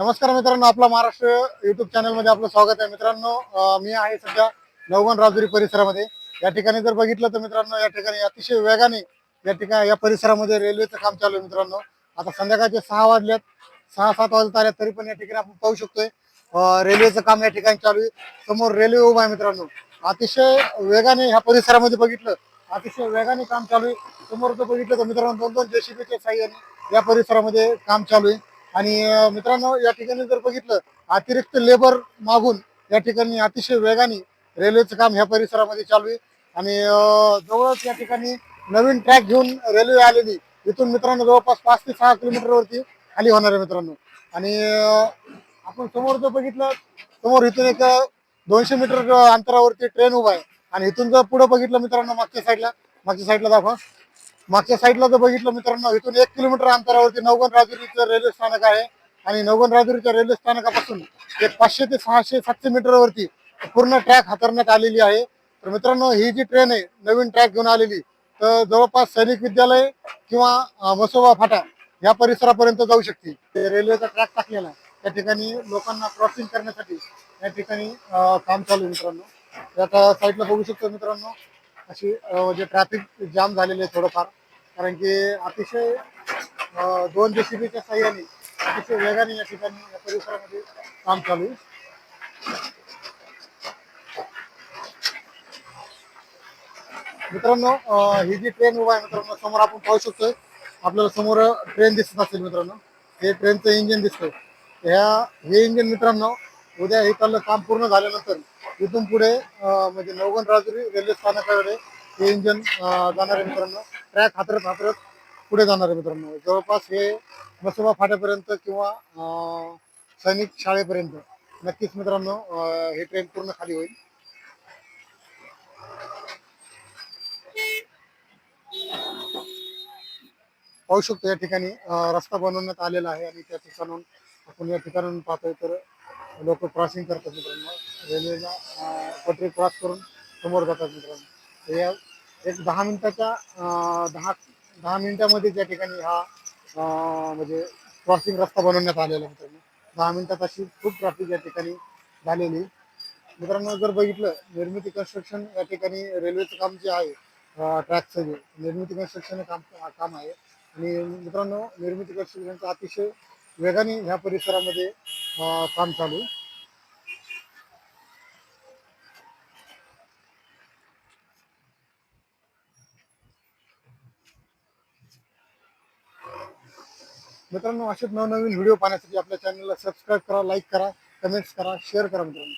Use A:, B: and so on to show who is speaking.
A: नमस्कार मित्रांनो आपला महाराष्ट्र युट्यूब चॅनलमध्ये आपलं स्वागत आहे. मित्रांनो मी आहे सध्या नवगण राजुरी परिसरामध्ये. या ठिकाणी जर बघितलं तर मित्रांनो या ठिकाणी अतिशय वेगाने या ठिकाणी या परिसरामध्ये रेल्वेचं काम चालू आहे मित्रांनो. आता संध्याकाळचे सहा वाजल्यात. सहा सात वाजत आल्या तरी पण या ठिकाणी आपण पाहू शकतोय रेल्वेचं काम या ठिकाणी चालू आहे. समोर रेल्वे उभा आहे मित्रांनो. अतिशय वेगाने ह्या परिसरामध्ये बघितलं अतिशय वेगाने काम चालू आहे. समोर जर बघितलं तर मित्रांनो दोन दोन जेसीबीच्या साह्याने या परिसरामध्ये काम चालू आहे. आणि मित्रांनो या ठिकाणी जर बघितलं अतिरिक्त लेबर मागून या ठिकाणी अतिशय वेगाने रेल्वेचं काम ह्या परिसरामध्ये चालू आहे. आणि जवळच या ठिकाणी नवीन ट्रॅक घेऊन रेल्वे आलेली इथून मित्रांनो जवळपास पाच ते सहा किलोमीटरवरती खाली होणार आहे मित्रांनो. आणि आपण समोर जर बघितलं समोर इथून एक दोनशे मीटर अंतरावरती ट्रेन उभा आहे. आणि इथून जर पुढे बघितलं मित्रांनो मागच्या साईडला मागच्या साईडला दाखवा. मागच्या साईडला जर बघितलं मित्रांनो इथून एक किलोमीटर अंतरावरती नवगण राजुरीचं रेल्वे स्थानक आहे. आणि नवगण राजुरीच्या रेल्वे स्थानकापासून एक पाचशे ते सहाशे सातशे मीटरवरती पूर्ण ट्रॅक हाताळण्यात आलेली आहे. तर मित्रांनो ही जी ट्रेन आहे नवीन ट्रॅक घेऊन आलेली तर जवळपास सैनिक विद्यालय किंवा मसोबा फाटा या परिसरापर्यंत जाऊ शकते ते रेल्वेचा ट्रॅक टाकलेला आहे. त्या ठिकाणी लोकांना क्रॉसिंग करण्यासाठी या ठिकाणी काम चालू आहे मित्रांनो. त्या साईडला बघू शकतो मित्रांनो अशी म्हणजे ट्रॅफिक जाम झालेले आहे थोडंफार. कारण की अतिशय अं, दोन जेसीबीच्या साह्याने अतिशय वेगाने या ठिकाणी या परिसरामध्ये काम चालू मित्रांनो ही जी ट्रेन उभा आहे मित्रांनो समोर आपण पाहू शकतोय आपल्याला समोर ट्रेन दिसत असेल मित्रांनो. हे ट्रेनचं इंजिन दिसतंय. ह्या हे इंजिन मित्रांनो उद्या इथलं काम पूर्ण झाल्यानंतर इथून पुढे म्हणजे नवगण राजुरी रेल्वे स्थानकाकडे हे इंजिन जाणार आहे मित्रांनो. ट्रॅक हातरत हातरत पुढे जाणार आहे मित्रांनो. जवळपास हे मसोबा फाट्यापर्यंत किंवा सैनिक शाळेपर्यंत. नक्कीच मित्रांनो हे ट्रेन पूर्ण खाली होईल. पाहू शकतो या ठिकाणी रस्ता बनवण्यात आलेला आहे आणि त्या ठिकाणून आपण या ठिकाणून पाहतोय तर लोक क्रॉसिंग करतात मित्रांनो. रेल्वेला पटरी क्रॉस करून समोर जातात मित्रांनो. या एक दहा मिनिटाच्या दहा दहा मिनिटामध्ये ज्या ठिकाणी हा म्हणजे क्रॉसिंग रस्ता बनवण्यात आलेला मित्रांनो दहा मिनिटात अशी खूप ट्रॅफिक या ठिकाणी झालेली. मित्रांनो जर बघितलं निर्मिती कन्स्ट्रक्शन या ठिकाणी रेल्वेचं काम जे आहे ट्रॅकचं जे निर्मिती कन्स्ट्रक्शन काम काम आहे. आणि मित्रांनो निर्मिती कन्स्ट्रक्शनचं अतिशय वेगाने ह्या परिसरामध्ये काम चालू मित्रांनो असेच नवनवीन व्हिडिओ पाहण्यासाठी आपल्या चॅनलला सबस्क्राईब करा लाईक करा कमेंट्स करा शेअर करा मित्रांनो.